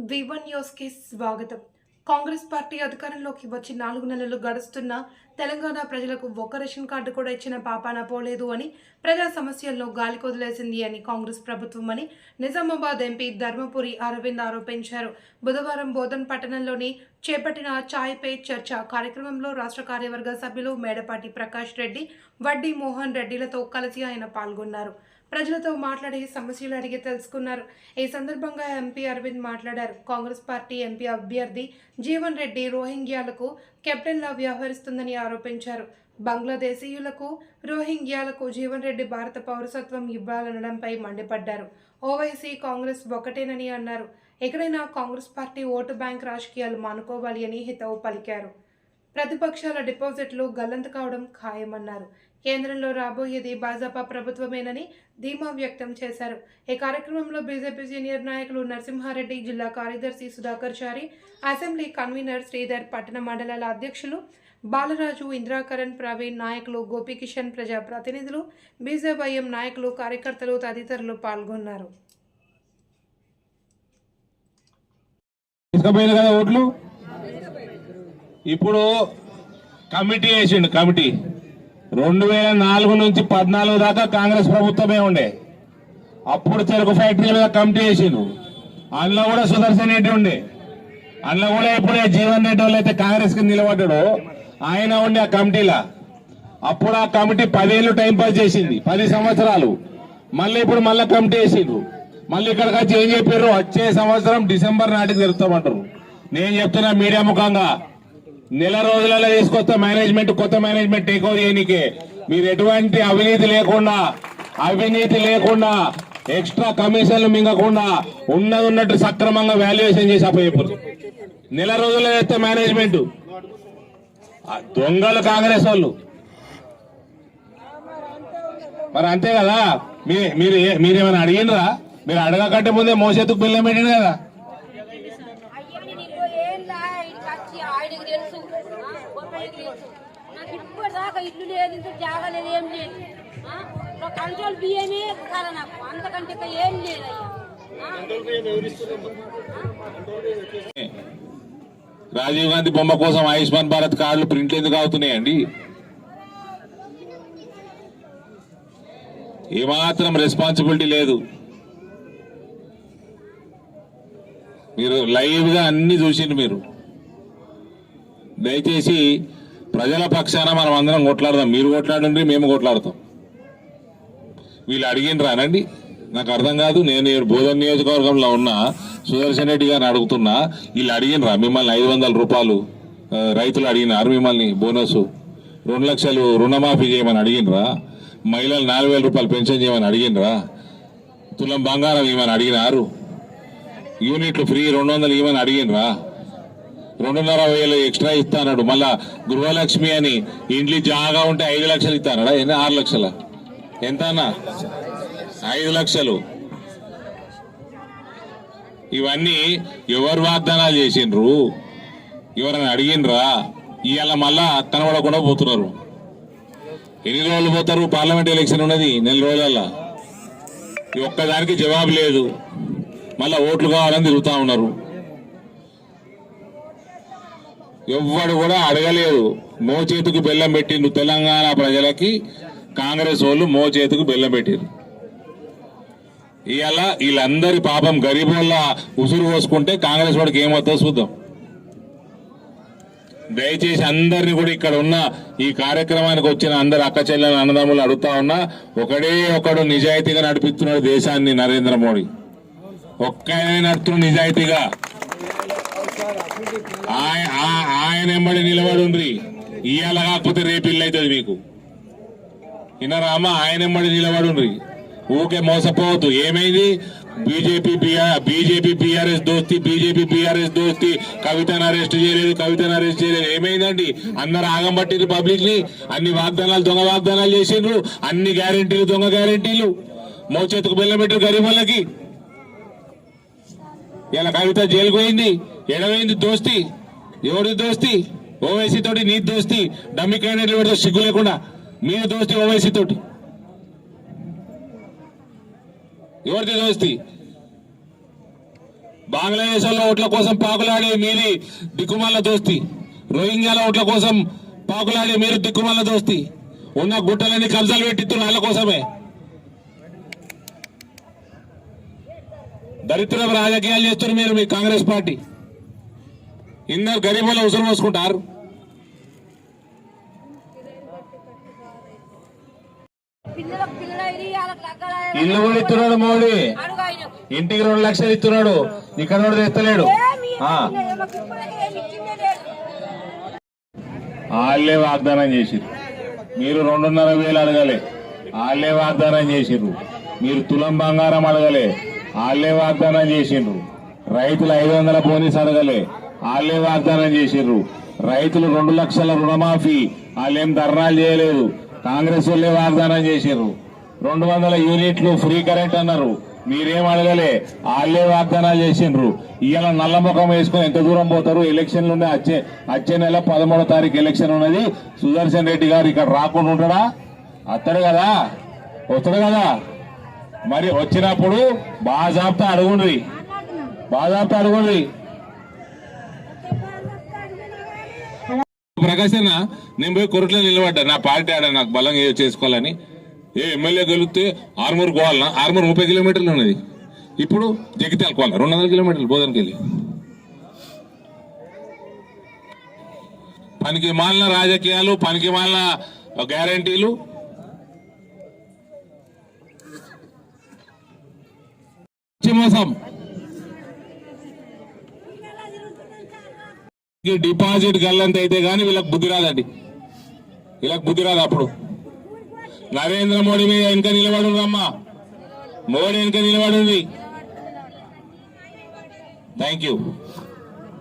వివన్ న్యూస్కి స్వాగతం. కాంగ్రెస్ పార్టీ అధికారంలోకి వచ్చి నాలుగు నెలలు గడుస్తున్నా తెలంగాణ ప్రజలకు ఒక్క రేషన్ కార్డు కూడా ఇచ్చిన పాపాన పోలేదు అని ప్రజా సమస్యల్లో గాలి కొదిలేసింది అని కాంగ్రెస్ ప్రభుత్వం అని నిజామాబాద్ ఎంపీ ధర్మపురి అరవింద్ ఆరోపించారు. బుధవారం బోధన్ పట్టణంలోని చేపట్టిన ఛాయ్ పే చర్చ కార్యక్రమంలో రాష్ట్ర కార్యవర్గ సభ్యులు మేడపాటి ప్రకాష్ రెడ్డి వడ్డీ మోహన్ రెడ్డిలతో కలిసి ఆయన పాల్గొన్నారు. ప్రజలతో మాట్లాడి సమస్యలు అడిగి తెలుసుకున్నారు. ఈ సందర్భంగా ఎంపీ అరవింద్ మాట్లాడారు. కాంగ్రెస్ పార్టీ ఎంపీ అభ్యర్థి జీవన్ రెడ్డి రోహింగ్యాలకు కెప్టెన్లా వ్యవహరిస్తుందని ఆరోపించారు. బంగ్లాదేశీయులకు రోహింగ్యాలకు జీవన్ రెడ్డి భారత పౌరసత్వం ఇవ్వాలనడంపై మండిపడ్డారు. ఓవైసీ కాంగ్రెస్ ఒకటేనని అన్నారు. ఎక్కడైనా కాంగ్రెస్ పార్టీ ఓటు బ్యాంక్ రాజకీయాలు మానుకోవాలి అని హితవు పలికారు. ప్రతిపక్షాల డిపాజిట్లు గల్లంత కావడం ఖాయమన్నారు. కేంద్రంలో రాబోయేది భాజపా ప్రభుత్వమేనని ధీమా వ్యక్తం చేశారు. ఈ కార్యక్రమంలో బీజేపీ సీనియర్ నాయకులు నరసింహారెడ్డి జిల్లా కార్యదర్శి సుధాకర్ చారి అసెంబ్లీ కన్వీనర్ శ్రీధర్ పట్టణ మండలాల అధ్యక్షులు బాలరాజు ఇంద్రాకరణ్ ప్రవీణ్ నాయకులు గోపికిషన్ ప్రజా ప్రతినిధులు బీజేవైఎం నాయకులు కార్యకర్తలు తదితరులు పాల్గొన్నారు. ఓట్లు? ఇప్పుడు కమిటీ వేసిండు కమిటీ. రెండు వేల నాలుగు నుంచి పద్నాలుగు దాకా కాంగ్రెస్ ప్రభుత్వమే ఉండే. అప్పుడు చెరుకు ఫ్యాక్టరీ మీద కమిటీ వేసిండు. అందులో కూడా సుదర్శన్ రెడ్డి ఉండే. అందులో కూడా ఎప్పుడే జీవన్ రెడ్డి వాళ్ళు అయితే కాంగ్రెస్ కింద నిలబడ్డాడు ఆయన ఉండే ఆ కమిటీలా. అప్పుడు ఆ కమిటీ పదేళ్ళు టైంపాస్ చేసింది పది సంవత్సరాలు. మళ్ళీ ఇప్పుడు మళ్ళీ కమిటీ వేసిండ్రు. మళ్ళీ ఇక్కడికి వచ్చి ఏం చెప్పారు వచ్చే సంవత్సరం డిసెంబర్ నాటికి తెలుస్తామంటారు నేను చెప్తున్నా మీడియా ముఖంగా. నెల రోజులలో తీసుకొస్తే మేనేజ్మెంట్ కొత్త మేనేజ్మెంట్ టేక్ ఓవర్ చేయనీకే. మీరు ఎటువంటి అవినీతి లేకుండా అవినీతి లేకుండా ఎక్స్ట్రా కమిషన్లు మింగకుండా ఉన్నది ఉన్నట్టు సక్రమంగా వాల్యుయేషన్ చేసి అప్పచెప్పారు నెల రోజుల్లో చేస్తే మేనేజ్మెంట్ ఆ దొంగలు కాంగ్రెస్ వాళ్ళు. మరి అంతే కదా? మీ మీరు మీరేమైనా అడిగినరా మీరు అడగకంటే ముందే మోసేతుకు బిల్లం పెట్టిండు కదా? ఇల్లు లేదు ఇంత జాగా లేదు ఏం లేదు. ఒక కంట్రోల్ బియ్యమే కదా నాకు. అంతకంటే ఇక ఏం లేదయ్యా ఆ, రాజీవ్ గాంధీ బొమ్మ కోసం ఆయుష్మాన్ భారత్ కార్డులు ప్రింట్లు ఎందుకు అవుతున్నాయండి? ఏమాత్రం రెస్పాన్సిబిలిటీ లేదు. మీరు లైవ్గా అన్ని చూసిండు మీరు. దయచేసి ప్రజల పక్షాన మనం అందరం కొట్లాడదాం. మీరు కొట్లాడండి మేము కొట్లాడతాం. వీళ్ళు అడిగినరా నాకు అర్థం కాదు నేను ఈ బోధన్ నియోజకవర్గంలో ఉన్న సుదర్శన్ రెడ్డి గారిని అడుగుతున్నా వీళ్ళు అడిగినరా మిమ్మల్ని ఐదు వందల రూపాయలు రైతులు అడిగినారు మిమ్మల్ని బోనస్. రెండు లక్షలు రుణమాఫీ చేయమని అడిగినరా మహిళలు నాలుగు వేల రూపాయలు పెన్షన్ చేయమని అడిగినరా తులం బంగారం ఇవ్వమని అడిగినారు. యూనిట్లు ఫ్రీ రెండు వందలు ఇవ్వమని అడిగినరా రెండున్నర వేలు ఎక్స్ట్రా ఇస్తాడు మళ్ళా గృహలక్ష్మి అని ఇంట్లో జాగా ఉంటే ఐదు లక్షలు ఇస్తానడా ఎన్ని? ఆరు లక్షల? ఎంత అన్నా? ఐదు లక్షలు. ఇవన్నీ ఎవరు వాగ్దానాలు చేసిండ్రు? ఎవరైనా అడిగినరా ఇవాళ మళ్ళా కనబడకుండా పోతున్నారు. ఎన్ని రోజులు పోతారు? పార్లమెంట్ ఎలక్షన్ ఉన్నది నెల రోజులల్లా. ఈ ఒక్కదానికి జవాబు లేదు. మళ్ళా ఓట్లు కావాలని తిరుగుతూ ఉన్నారు. ఎవ్వడు కూడా అడగలేదు. మో చేతికి బెల్లం పెట్టిండు తెలంగాణ ప్రజలకి కాంగ్రెస్ వాళ్ళు మో చేతికి బెల్లం పెట్టిండ్రు ఇవాళ వీళ్ళందరి పాపం గరీబుల ఉసురు పోసుకుంటే కాంగ్రెస్ వాడికి ఏమవుతుందో చూద్దాం. దయచేసి అందరిని కూడా ఇక్కడ ఉన్న ఈ కార్యక్రమానికి వచ్చిన అందరు అక్క చెల్లెలు అన్నదమ్ములు అడుగుతా ఉన్నా ఒకడే ఒకడు నిజాయితీగా నడిపిస్తున్నాడు దేశాన్ని నరేంద్ర మోడీ. ఒక్కనే నడుతున్నాడు నిజాయితీగా. ఆయన ఎంబడి నిలబడుండ్రి. ఇవాళ కాకపోతే రేపు ఇల్లు అవుతుంది మీకు. వినరామా ఆయన ఎంబడి నిలబడుండ్రి. ఊకే మోసపోవద్దు. ఏమైంది? బీజేపీ బీజేపీ బీఆర్ఎస్ దోస్తి బీజేపీ బీఆర్ఎస్ దోస్తి. కవితను అరెస్ట్ చేయలేదు కవితను అరెస్ట్ చేయలేదు. ఏమైందండి? అందరు ఆగం పట్టిండ్రు పబ్లిక్ని అన్ని వాగ్దానాలు దొంగ వాగ్దానాలు చేసిండ్రు. అన్ని గ్యారెంటీలు దొంగ గ్యారెంటీలు. మోచేతుకు బెల్లం పెట్టారు గరీబ్ వాళ్ళకి. ఇలా కవిత జైలుకు పోయింది. ఎడవైంది దోస్తి ఎవరి దోస్తి? ఓవైసీ తోటి నీ దోస్తి. డమ్మి క్యాండిడేట్లు పెడితే సిగ్గు లేకుండా మీ దోస్తి ఓవైసీ తోటి. ఎవరిది దోస్తి? బంగ్లాదేశ్లో ఓట్ల కోసం పాకులాడే మీది దిక్కుమాల దోస్తి. రోహింగ్యాల ఓట్ల కోసం పాకులాడే మీరు దిక్కుమాల దోస్తి. ఉన్న గుట్టలన్నీ కబ్జాలు పెట్టిస్తున్న వాళ్ళ కోసమే. దరిద్ర రాజకీయాలు చేస్తున్నారు మీరు మీ కాంగ్రెస్ పార్టీ. ఇందరు గరీబుల అవసరం పోసుకుంటారు. ఇల్లు కూడా ఇస్తున్నాడు మోడీ. ఇంటికి రెండు లక్షలు ఇస్తున్నాడు. ఇక్కడ కూడా తెస్తలేడు. వాళ్ళే వాగ్దానం చేసిర్రు. మీరు రెండున్నర వేలు అడగలే. వాళ్ళే వాగ్దానం చేసిర్రు. మీరు తులం బంగారం అడగలే. వాళ్ళే వాగ్దానం చేసిండ్రు రైతులు ఐదు వందల బోనస్ అడగలే. వాళ్ళే వాగ్దానం చేసిర్రు. రైతులు రెండు లక్షల రుణమాఫీ వాళ్ళేం ధర్నాలు చేయలేదు. కాంగ్రెస్ వాళ్ళే వాగ్దానం చేసిర్రు. రెండు వందల యూనిట్లు ఫ్రీ కరెంట్ అన్నారు. మీరేం అడగలే? వాళ్ళే వాగ్దానాలు చేసిండ్రు ఇవాళ నల్ల ముఖం వేసుకొని ఎంత దూరం పోతారు? ఎలక్షన్లు ఉన్నాయి. వచ్చే వచ్చే నెల పదమూడో తారీఖు ఎలక్షన్ ఉన్నది. సుదర్శన్ రెడ్డి గారు ఇక్కడ రాకుండా ఉంటాడా? అత్తడు కదా? వస్తాడు కదా? మరి వచ్చినప్పుడు బాజాబ్తా అడుగుండ్రి. బాజాబ్తా అడుగుండ్రి. ప్రకాశ్ అన్న నేను పోయి కొరట్లో నిలబడ్డా. నా పార్టీ ఆడ నాకు బలం ఏ- చేసుకోవాలని. ఏ ఎమ్మెల్యే గెలిస్తే ఆర్మూర్ పోవాలన్నా ఆర్మూర్ ముప్పై కిలోమీటర్లు ఉన్నది. ఇప్పుడు జగిత్యాల కోవాలి రెండు వందల కిలోమీటర్లు బోధనకి వెళ్ళి. పనికి మాలిన రాజకీయాలు పనికి మాలిన గ్యారంటీలు. మోసం. డిపాజిట్ గల్లంత అయితే గానీ వీళ్ళకి బుద్ధి రాదండి. వీళ్ళకి బుద్ధి రాదు అప్పుడు. నరేంద్ర మోడీ మీద వెనుక నిలబడి అమ్మా మోడీ వెనుక నిలబడి థ్యాంక్ యూ